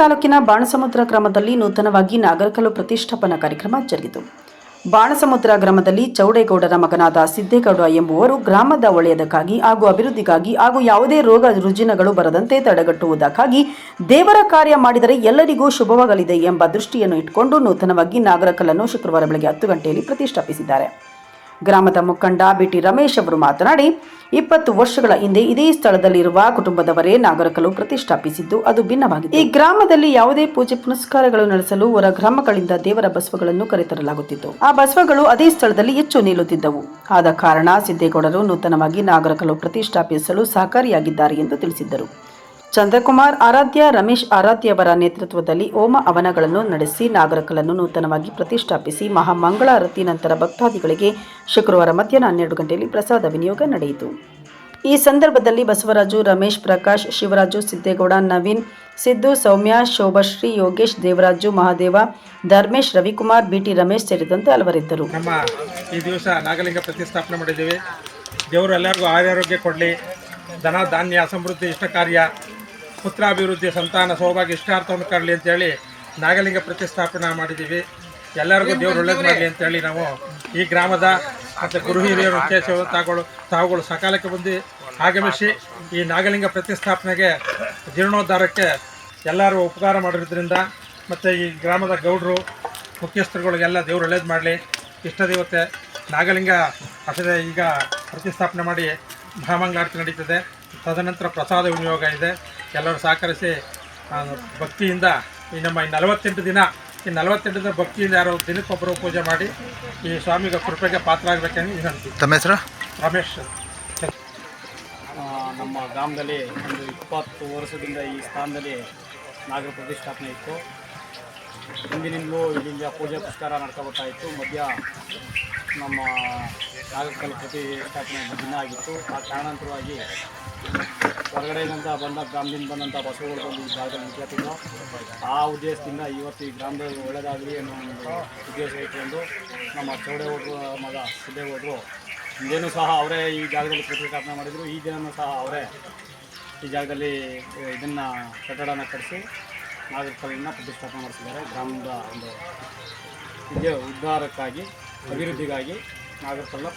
ತಾಲೂಕಿನ ಬಾಣಸಮುದ್ರ ಗ್ರಾಮದಲ್ಲಿ ನೂತನವಾಗಿ ನಾಗರಕಲ್ಲು ಪ್ರತಿಷ್ಠಾಪನಾ ಕಾರ್ಯಕ್ರಮ ಜರುಗಿತು. ಬಾಣಸಮುದ್ರ ಗ್ರಾಮದಲ್ಲಿ ಚೌಡೇಗೌಡರ ಮಗನಾದ ಸಿದ್ದೇಗೌಡ ಎಂಬುವರು ಗ್ರಾಮದ ಒಳ್ಳೆಯದಕ್ಕಾಗಿ ಹಾಗೂ ಅಭಿವೃದ್ಧಿಗಾಗಿ ಹಾಗೂ ಯಾವುದೇ ರೋಗ ರುಜಿನಗಳು ಬರದಂತೆ ತಡೆಗಟ್ಟುವುದಕ್ಕಾಗಿ ದೇವರ ಕಾರ್ಯ ಮಾಡಿದರೆ ಎಲ್ಲರಿಗೂ ಶುಭವಾಗಲಿದೆ ಎಂಬ ದೃಷ್ಟಿಯನ್ನು ಇಟ್ಟುಕೊಂಡು ನೂತನವಾಗಿ ನಾಗರಕಲ್ಲನ್ನು ಶುಕ್ರವಾರ ಬೆಳಗ್ಗೆ ಹತ್ತು ಗಂಟೆಯಲ್ಲಿ ಪ್ರತಿಷ್ಠಾಪಿಸಿದ್ದಾರೆ. ಗ್ರಾಮದ ಮುಖಂಡ ಬಿಟಿ ರಮೇಶ್ ಅವರು ಮಾತನಾಡಿ, ಇಪ್ಪತ್ತು ವರ್ಷಗಳ ಹಿಂದೆ ಇದೇ ಸ್ಥಳದಲ್ಲಿರುವ ಕುಟುಂಬದವರೇ ನಾಗರಕಲು ಪ್ರತಿಷ್ಠಾಪಿಸಿದ್ದು, ಅದು ಭಿನ್ನವಾಗಿದೆ ಈ ಗ್ರಾಮದಲ್ಲಿ ಯಾವುದೇ ಪೂಜೆ ಪುನಸ್ಕಾರಗಳು ನಡೆಸಲು ಹೊರ ಗ್ರಾಮಗಳಿಂದ ದೇವರ ಬಸವಗಳನ್ನು ಕರೆತರಲಾಗುತ್ತಿತ್ತು. ಆ ಬಸವಗಳು ಅದೇ ಸ್ಥಳದಲ್ಲಿ ಹೆಚ್ಚು ನಿಲ್ಲುತ್ತಿದ್ದವು. ಆದ ಕಾರಣ ಸಿದ್ದೇಗೌಡರು ನೂತನವಾಗಿ ನಾಗರಕಲು ಪ್ರತಿಷ್ಠಾಪಿಸಲು ಸಹಕಾರಿಯಾಗಿದ್ದಾರೆ ಎಂದು ತಿಳಿಸಿದ್ದರು. ಚಂದ್ರಕುಮಾರ್ ಆರಾಧ್ಯ, ರಮೇಶ್ ಆರಾಧ್ಯವರ ನೇತೃತ್ವದಲ್ಲಿ ಓಮ ಅವನಗಳನ್ನು ನಡೆಸಿ ನಾಗರಕಲನ್ನು ನೂತನವಾಗಿ ಪ್ರತಿಷ್ಠಾಪಿಸಿ ಮಹಾಮಂಗಳಾರತಿ ನಂತರ ಭಕ್ತಾದಿಗಳಿಗೆ ಶುಕ್ರವಾರ ಮಧ್ಯಾಹ್ನ ಹನ್ನೆರಡು ಗಂಟೆಯಲ್ಲಿ ಪ್ರಸಾದ ವಿನಿಯೋಗ ನಡೆಯಿತು. ಈ ಸಂದರ್ಭದಲ್ಲಿ ಬಸವರಾಜು, ರಮೇಶ್, ಪ್ರಕಾಶ್, ಶಿವರಾಜು, ಸಿದ್ದೇಗೌಡ, ನವೀನ್, ಸಿದ್ದು, ಸೌಮ್ಯ ಶೋಭಶ್ರೀ ಯೋಗೇಶ್, ದೇವರಾಜು, ಮಹಾದೇವ, ಧರ್ಮೇಶ್, ರವಿಕುಮಾರ್ ಬಿಟಿ ರಮೇಶ್ ಸೇರಿದಂತೆ ಹಲವರಿದ್ದರು. ನಮ್ಮ ಈ ದಿವಸ ನಾಗಲಿಂಗ ಪ್ರತಿಷ್ಠಾಪನೆ ಮಾಡಿದ್ದೀವಿ. ದೇವರು ಎಲ್ಲರಿಗೂ ಆರೋಗ್ಯ ಕೊಡಲಿ. ಧನ, ಧಾನ್ಯ, ಸಮೃದ್ಧಿ ಇಷ್ಟ ಕಾರ್ಯ ಪುತ್ರಾಭಿವೃದ್ಧಿ ಸಂತಾನ ಸೌಭಾಗ್ಯ ಇಷ್ಟಾರ್ಥವನ್ನು ಕರಲಿ ಅಂತೇಳಿ ನಾಗಲಿಂಗ ಪ್ರತಿಷ್ಠಾಪನೆ ಮಾಡಿದ್ದೀವಿ. ಎಲ್ಲರಿಗೂ ದೇವರು ಒಳ್ಳೇದು ಮಾಡಲಿ ಅಂತೇಳಿ ನಾವು ಈ ಗ್ರಾಮದ ಮತ್ತು ಗುರು ಹಿರಿಯರು ಉದ್ದೇಶ ತಾವುಗಳು ತಾವುಗಳು ಸಕಾಲಕ್ಕೆ ಬಂದು ಆಗಮಿಸಿ ಈ ನಾಗಲಿಂಗ ಪ್ರತಿಷ್ಠಾಪನೆಗೆ ಜೀರ್ಣೋದ್ಧಾರಕ್ಕೆ ಎಲ್ಲರೂ ಉಪಕಾರ ಮಾಡಿರೋದ್ರಿಂದ ಮತ್ತು ಈ ಗ್ರಾಮದ ಗೌಡರು, ಮುಖ್ಯಸ್ಥರುಗಳಿಗೆಲ್ಲ ದೇವರು ಒಳ್ಳೇದು ಮಾಡಲಿ. ಇಷ್ಟ ದೇವತೆ ನಾಗಲಿಂಗ ಅಸದೆ ಈಗ ಪ್ರತಿಷ್ಠಾಪನೆ ಮಾಡಿ ಮಹಾಮಂಗಳಾರತಿ ನಡೀತದೆ. ತದನಂತರ ಪ್ರಸಾದ ವಿನಿಯೋಗ ಇದೆ. ಎಲ್ಲರೂ ಸಹಕರಿಸಿ ಆ, ಭಕ್ತಿಯಿಂದ ಈ ನಮ್ಮ ಈ ನಲವತ್ತೆಂಟು ದಿನ ಈ ನಲವತ್ತೆಂಟು ದಿನ ಭಕ್ತಿಯಿಂದ ಯಾರೋ ದಿನಕ್ಕೊಬ್ಬರು ಪೂಜೆ ಮಾಡಿ ಈ ಸ್ವಾಮಿಗೆ ಕೃಪೆಗೆ ಪಾತ್ರ ಆಗಬೇಕೆಂದು ವಿನಂತಿ ತಮ್ಮ ಹೆಸರು? ರಮೇಶ್. ನಮ್ಮ ಗ್ರಾಮದಲ್ಲಿ ಒಂದು ಇಪ್ಪತ್ತು ವರ್ಷದಿಂದ ಈ ಸ್ಥಾನದಲ್ಲಿ ನಾಗರ ಪ್ರತಿಷ್ಠಾಪನೆ ಇತ್ತು. ಹಿಂದಿನಿಂದಲೂ ಇಲ್ಲಿಂದ ಪೂಜೆ ಪುಸ್ಕಾರ ನಡ್ಕೊ ಬರ್ತಾ ಇತ್ತು. ಮಧ್ಯ ನಮ್ಮ ನಾಗರಕಲ್ಲು ಪ್ರತಿಷ್ಠಾಪನೆ ದಿನ ಆಗಿತ್ತು. ಆ ಕಾರಣಾಂತರವಾಗಿ ಹೊರಗಡೆಯಿಂದ ಬಂದ ಗ್ರಾಮದಿಂದ ಬಂದಂಥ ಬಸ್ಸುಗಳು ಬಂದು ಈ ನಿಂತ್ಕೊತಿದ್ರು ಆ ಉದ್ದೇಶದಿಂದ ಇವತ್ತು ಈ ಗ್ರಾಮದ ಒಳ್ಳೆಯದಾಗಲಿ ಅನ್ನೋ ಒಂದು ಉದ್ದೇಶ ಇಟ್ಕೊಂಡು ನಮ್ಮ ಚೌಡೇಗೌಡರು ಮಗ ಸಿದ್ದೇಗೌಡರು ಇದೇನು ಸಹ ಅವರೇ ಈ ಜಾಗದಲ್ಲಿ ಪ್ರತಿಷ್ಠಾಪನೆ ಮಾಡಿದರು. ಈ ದಿನವೂ ಸಹ ಅವರೇ ಈ ಜಾಗದಲ್ಲಿ ಇದನ್ನು ಕಟ್ಟಡನ ಕಟ್ಟಿಸಿ ನಾಗರಿಕರನ್ನ ಪ್ರತಿಷ್ಠಾಪನೆ ಮಾಡಿಸಿದ್ದಾರೆ. ಗ್ರಾಮದ ಒಂದು ಉದ್ಯ ಉದ್ಧಾರಕ್ಕಾಗಿ, ಅಭಿವೃದ್ಧಿಗಾಗಿ ನಾಗರಿಕರನ್ನ